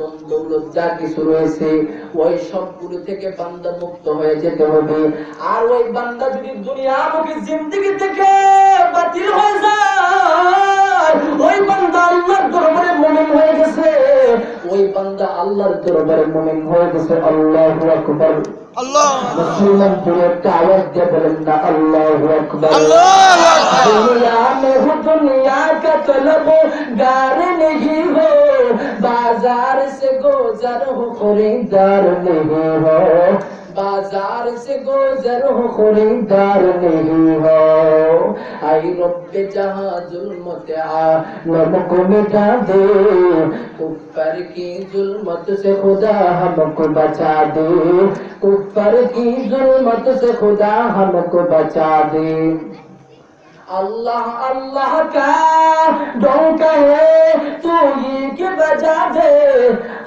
ধন দৌলত যা কিছু রয়েছে ওই সবগুলো থেকে বান্দা মুক্ত হয়ে যেতে হবে। আর ওই বান্দা যদি দুনিয়ামুখী জিন্দিগি থেকে বাতিল হয়ে যায় ওই বান্দা আল্লাহর দরবারে মুমিন হয়ে গেছে। ওই বান্দা আল্লাহর দরবারে মুমিন হয়ে গেছে। আল্লাহু আকবার। আল্লাহ। মুসলমান পুরো একটা আওয়াজ দিয়ে বলেন না আল্লাহু দুনিয়া মে হু দুনিয়া কা গার নেহি হো बाजार से गुजर हो खरीदार नहीं हो बाजार से गुजर हो खरीदार नहीं हो आई रब जहां जुल्मत आलम को मिटा दे कुफर की जुल्मत से खुदा हमको बचा दे कुफर की जुल्मत से खुदा हमको बचा दे अल्लाह अल्लाह का डोंका है तू ही के बजा दे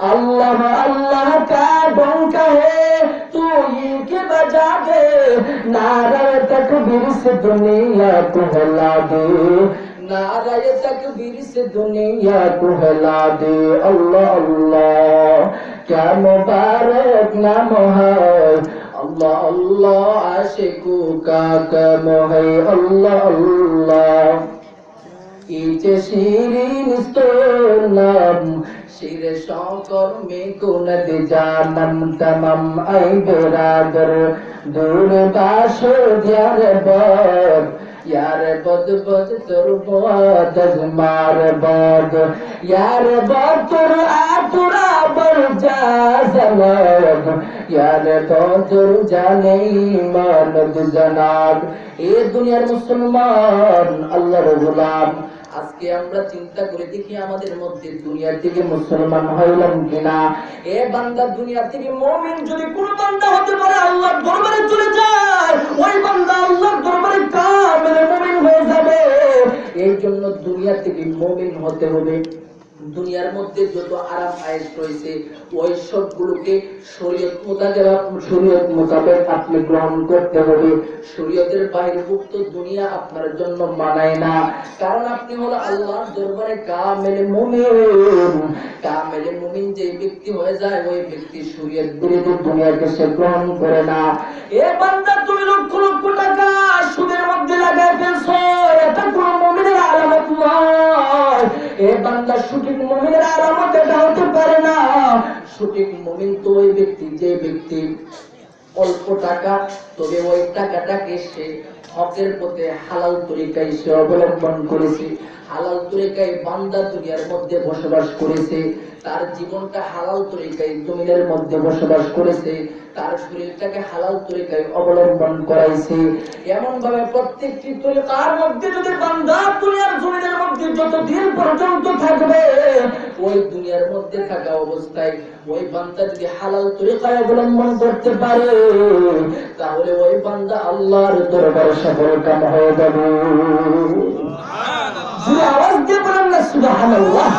अल्लाह अल्लाह का डोंका है तू ही के बजा दे नारा तकबीर से दुनिया को हिला दे नारा तकबीर से दुनिया को हिला दे। अल्लाह अल्लाह, क्या मुबारक नाम है। अल्लाह अल्लाह आशिकू का कम है अल्लाह अल्लाह ইচে শিরিন স্তোর নাম শিরে সকর্মে কুনত জানম তমম আই বেরাদর দূর বাস ধ্যার বদ यार बद बद तुर बद मार बद यार बद तुर आतुरा बर जा जमद यार बदर জানে মানদ জনাব এ দুনিয়ার মুসলমান আল্লাহর গোলাম আজকে আমরা চিন্তা করে দেখি আমাদের মধ্যে দুনিয়ার থেকে মুসলমান হইলাম কিনা এ বান্দা দুনিয়া থেকে মুমিন যদি কোন বান্দা হতে পারে আল্লাহর দরবারে চলে যায় ওই বান্দা আল্লাহর দরবারে কামেল মুমিন হয়ে যাবে এই জন্য দুনিয়া থেকে মুমিন হতে হবে দুনিয়ার মধ্যে যত আরাম আয়েস রয়েছে, ওই সবগুলোকে শরীয়ত মোতাবেক শরীয়ত মোতাবেক আপনি গ্রহণ করতে হবে। শরীয়তের বহির্ভুক্ত দুনিয়া আপনার জন্য মানায় না। কারণ আপনি হলো আল্লাহর দরবারে কামেলে মুমিন। কামেলে মুমিন যে ব্যক্তি হয়ে যায়, ওই ব্যক্তি শরীয়ত বিরোধী দুনিয়াকে সে গ্রহণ করে না। এ বান্দা এ বান্দা সঠিক মুমিনের আরামতে ডালতে পারে না। সঠিক মুমিন তো ওই ব্যক্তি, যে ব্যক্তি অল্প টাকা, তবে ওই টাকাটাকে সে হকের পথে হালাল তরিকায় সে অবলম্বন করেছে। হালাল তরিকায় বান্দা দুনিয়ার মধ্যে বসবাস করেছে। তার জীবনটা হালাল তরিকায় জমিনের মধ্যে বসবাস করেছে। তার শরীরটাকে হালাল তরিকায় অবলম্বন করাইছে। এমন ভাবে প্রত্যেকটি তরিকার মধ্যে যদি বান্দা দুনিয়ার জমিনের মধ্যে যতদিন পর্যন্ত থাকবে ওই দুনিয়ার মধ্যে থাকা অবস্থায় ওই বান্দা যদি হালাল তরিকায় অবলম্বন করতে পারে তাহলে ওই বান্দা আল্লাহর দরবারে সফল কাম হয়ে যাবে। সুবহানাল্লাহ। আওয়াজ দিয়ে বলেন না সুবহানাল্লাহ।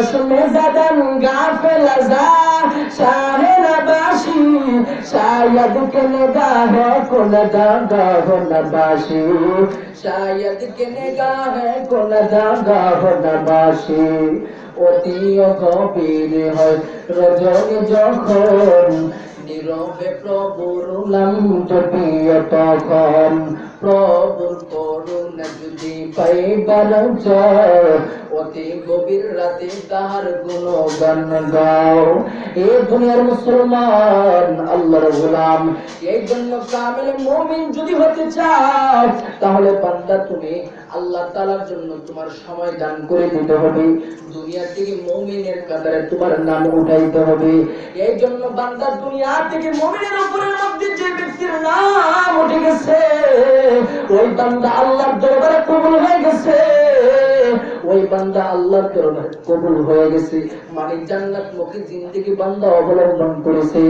চশমে জাদান গাফেল আজা শাহে নবাসী শায়দ কে নিগাহ কোন দাগা হো নবাসী শায়দ কে নিগাহ কোন দাগা হো নবাসী অতি গভীর হয় রজনী যখন নীরবে প্রভুর নাম জপিয় তখন প্রভুর করুণা অতি গভীর রাতে তাহার গাও। এ দুনিয়ার মুসলমান, আল্লাহর গোলাম। এই জন্য যদি হতে চাও তাহলে বান্দা তুমি আল্লাহ তাআলার জন্য তোমার সময় দান করে দিতে হবে। দুনিয়া থেকে মুমিনের কাতারে তোমার নাম উঠাইতে হবে। এই জন্য বান্দা দুনিয়া থেকে মুমিনের উপরের মধ্যে যে ব্যক্তির নাম উঠে গেছে, ওই বান্দা আল্লাহর দরবারে কবুল হয়ে গেছে ওই বান্দা আল্লাহর কারণে কবুল হয়ে গেছে। মানে জান্নাত মুখী জিন্দেগি বান্দা অবলম্বন করেছে।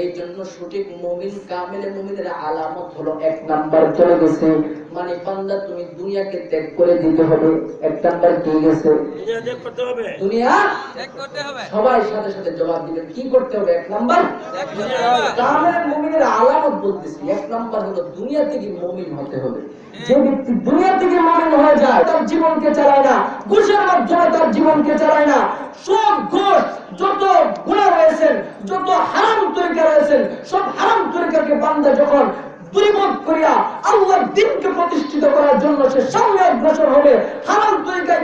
এই জন্য সঠিক মুমিন কামেলে মুমিনের আলামত হলো এক নাম্বার চলে গেছে। মানে বান্দা তুমি দুনিয়াকে ত্যাগ করে দিতে হবে। এক নাম্বার কি গেছে? দুনিয়া ত্যাগ করতে হবে। দুনিয়া ত্যাগ করতে হবে। সবাই সাথে সাথে জবাব দিবেন কি করতে হবে? এক নাম্বার? কামের মুমিনের আলামত বলতেছি এক নাম্বার হলো দুনিয়া থেকে মুমিন হতে হবে। যে ব্যক্তি দুনিয়া থেকে মুমিন হয়ে যায় তার জীবনকে চালায় না। তার জীবনকে চালায় না, সব ঘোষ, যত গুণা রয়েছেন, যত হারাম তরিকা রয়েছেন, সব হারাম তরিকাকে বান্দা যখন করিয়া দিনকে প্রতিষ্ঠিত করার জন্য সে সামনে অগ্রসর হবে, হারাম তরিকায় তার